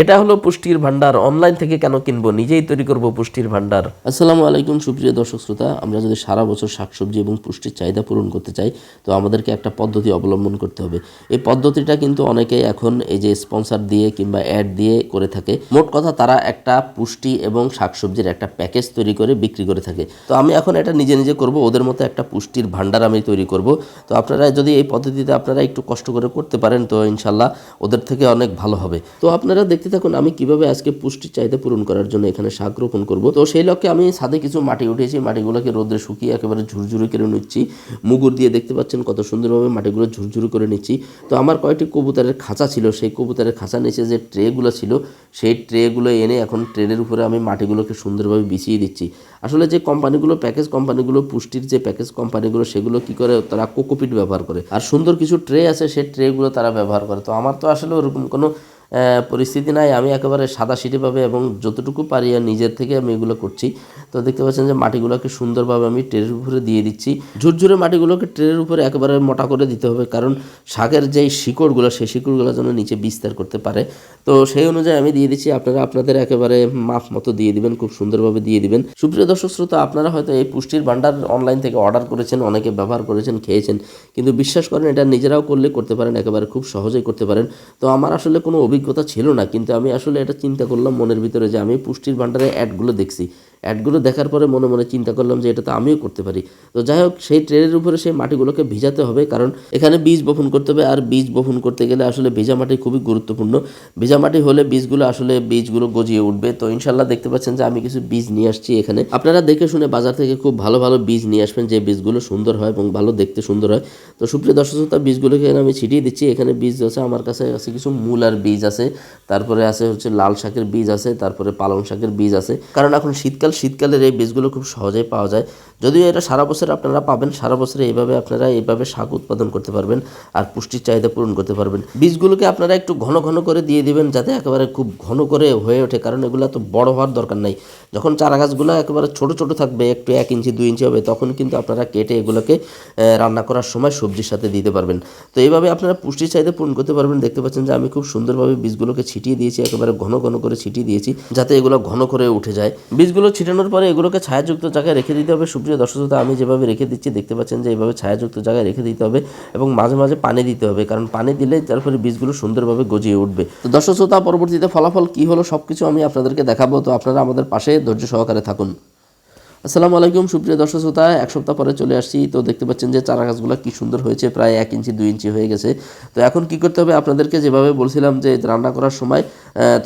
এটা হলো পুষ্টির ভান্ডার অনলাইন থেকে কেন কিনবো? নিজেই তৈরি করব পুষ্টির ভান্ডার আসসালামু আলাইকুম, সুপ্রিয় দর্শক শ্রোতা। আমরা যদি সারা বছর শাকসবজি এবং পুষ্টির চাহিদা পূরণ করতে চাই, তো আমাদেরকে একটা পদ্ধতি অবলম্বন করতে হবে। এই পদ্ধতিটা কিন্তু অনেকেই এখন এই যে স্পন্সর দিয়ে কিংবা অ্যাড দিয়ে করে থাকে। মোট কথা, তারা একটা পুষ্টি এবং শাকসবজির একটা প্যাকেজ তৈরি করে বিক্রি করে থাকে। তো আমি এখন এটা নিজে নিজে করব, ওদের মতো একটা পুষ্টির ভান্ডার আমি তৈরি করব। তো আপনারা যদি এই পদ্ধতিতে আপনারা একটু কষ্ট করে করতে পারেন, তো ইনশাল্লাহ ওদের থেকে অনেক ভালো হবে। তো আপনারা দেখতে থাকুন, আমি কীভাবে আজকে পুষ্টির চাহিদা পূরণ করার জন্য এখানে শাক রোপণ করব? তো সেই লক্ষ্যে আমি ছাদে কিছু মাটি উঠিয়েছি, মাটিগুলোকে রোদে শুকিয়ে একেবারে ঝুরঝুরি করে নিচ্ছি। মুগুর দিয়ে দেখতে পাচ্ছেন কত সুন্দরভাবে মাটিগুলো ঝুরঝুরি করে নিচ্ছি। তো আমার কয়েকটি কবুতরের খাঁচা ছিল, সেই কবুতরের খাঁচা নিচে যে ট্রেগুলো ছিল, সেই ট্রেগুলো এনে এখন ট্রেনের উপরে আমি মাটিগুলোকে সুন্দরভাবে বিছিয়ে দিচ্ছি। আসলে যে কোম্পানিগুলো, প্যাকেজ কোম্পানিগুলো, পুষ্টির যে প্যাকেজ কোম্পানিগুলো, সেগুলো কি করে? তারা কোকোপিট ব্যবহার করে। আর সুন্দর কিছু ট্রে আছে, সেই ট্রেগুলো তারা ব্যবহার করে। তো আমার তো আসলে ওরকম কোনো পরিস্থিতি নাই। আমি একেবারে সাদা সিটিভাবে এবং যতটুকু পারি নিজের থেকে আমি এগুলো করছি। তো দেখতে পাচ্ছেন যে মাটিগুলোকে সুন্দরভাবে আমি ট্রের উপরে দিয়ে দিচ্ছি। ঝুরঝুরে মাটিগুলোকে ট্রের উপরে একেবারে মোটা করে দিতে হবে, কারণ শাকের যেই শিকড়গুলো, সেই শিকড়গুলো যেন নিচে বিস্তার করতে পারে। তো সেই অনুযায়ী আমি দিয়ে দিচ্ছি, আপনারা আপনাদের একেবারে মাপ মতো দিয়ে দিবেন, খুব সুন্দরভাবে দিয়ে দিবেন। সুপ্রিয় দর্শক শ্রোতা, আপনারা হয়তো এই পুষ্টির ভান্ডার অনলাইন থেকে অর্ডার করেছেন, অনেকে ব্যবহার করেছেন, খেয়েছেন, কিন্তু বিশ্বাস করেন এটা নিজেরাও করলে করতে পারেন, একেবারে খুব সহজেই করতে পারেন। তো আমার আসলে কোনো অভিজ্ঞতা ছিল না, কিন্তু আমি আসলে এটা চিন্তা করলাম মনের ভিতরে যে আমি পুষ্টির ভান্ডারে অ্যাডগুলো দেখছি। অ্যাডগুলো দেখার পরে মনে মনে চিন্তা করলাম যে এটা তো আমিও করতে পারি। তো যাই হোক, সেই ট্রেনের উপরে সেই মাটিগুলোকে ভিজাতে হবে, কারণ এখানে বীজ বপন করতে হবে, আর বীজ বপন করতে গেলে আসলে ভেজা মাটি খুবই গুরুত্বপূর্ণ। ভেজা মাটি হলে বীজগুলো আসলে বীজগুলো গজিয়ে উঠবে। তো ইনশাল্লাহ দেখতে পাচ্ছেন যে আমি কিছু বীজ নিয়ে আসছি এখানে। আপনারা দেখে শুনে বাজার থেকে খুব ভালো ভালো বীজ নিয়ে আসবেন, যে বীজগুলো সুন্দর হয় এবং ভালো দেখতে সুন্দর হয়। তো সুপ্রিয় দর্শক শ্রোতা, বীজগুলোকে আমি ছিটিয়ে দিচ্ছি। এখানে বীজ আছে, আমার কাছে আছে কিছু মূলার বীজ আছে, তারপরে আছে হচ্ছে লাল শাকের বীজ আছে, তারপরে পালং শাকের বীজ আছে। কারণ এখন শীতকাল শীতকালের এই বীজগুলো খুব সহজেই পাওয়া যায়। যদিও এটা সারা বছর আপনারা পাবেন, সারা বছরে এইভাবে আপনারা এইভাবে শাক উৎপাদন করতে পারবেন আর পুষ্টির চাহিদা পূরণ করতে পারবেন। বীজগুলোকে আপনারা একটু ঘন ঘন করে দিয়ে দিবেন যাতে একেবারে খুব ঘন করে হয়ে ওঠে, কারণ এগুলো তো বড় হওয়ার দরকার নাই। যখন চারা গাছগুলো একেবারে ছোট ছোট থাকবে, একটু এক ইঞ্চি, দুই ইঞ্চি হবে, তখন কিন্তু আপনারা কেটে এগুলোকে রান্না করার সময় সবজির সাথে দিতে পারবেন। তো এইভাবে আপনারা পুষ্টির চাহিদা পূরণ করতে পারবেন। দেখতে পাচ্ছেন যে আমি খুব সুন্দরভাবে বীজগুলোকে ছিটিয়ে দিয়েছি, একেবারে ঘন ঘন করে ছিটিয়ে দিয়েছি, যাতে এগুলো ঘন করে উঠে যায়। বীজগুলো ছিটানোর পরে এগুলোকে ছায়াযুক্ত জায়গায় রেখে দিতে হবে। সুপ্রিয় দর্শক আমি যেভাবে রেখে দিচ্ছি, দেখতে পাচ্ছেন যে এইভাবে ছায়াযুক্ত জায়গায় রেখে দিতে হবে এবং মাঝে মাঝে পানি দিতে হবে, কারণ পানি দিলে ফলে বীজগুলো সুন্দরভাবে গজিয়ে উঠবে। তো দর্শক শ্রোতা, পরবর্তীতে ফলাফল কী হলো সব কিছু আমি আপনাদেরকে দেখাবো। তো আপনারা আমাদের পাশে ধৈর্য সহকারে থাকুন। আসসালামু আলাইকুম, সুপ্রিয় দর্শক শ্রোতা। এক সপ্তাহ পরে চলে আসছি। তো দেখতে পাচ্ছেন যে চারা গাছগুলো কি সুন্দর হয়েছে, প্রায় এক ইঞ্চি, দুই ইঞ্চি হয়ে গেছে। তো এখন কি করতে হবে? আপনাদেরকে যেভাবে বলছিলাম যে রান্না করার সময়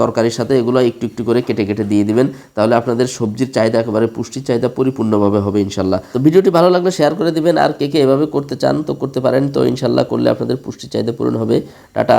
তরকারির সাথে এগুলো একটু একটু করে কেটে কেটে দিয়ে দিবেন। তাহলে আপনাদের সবজির চাহিদা একেবারে পুষ্টির চাহিদা পরিপূর্ণভাবে হবে ইনশাল্লাহ। তো ভিডিওটি ভালো লাগলে শেয়ার করে দিবেন। আর কে কে এভাবে করতে চান, তো করতে পারেন। তো ইনশাল্লাহ করলে আপনাদের পুষ্টির চাহিদা পূরণ হবে। টাটা।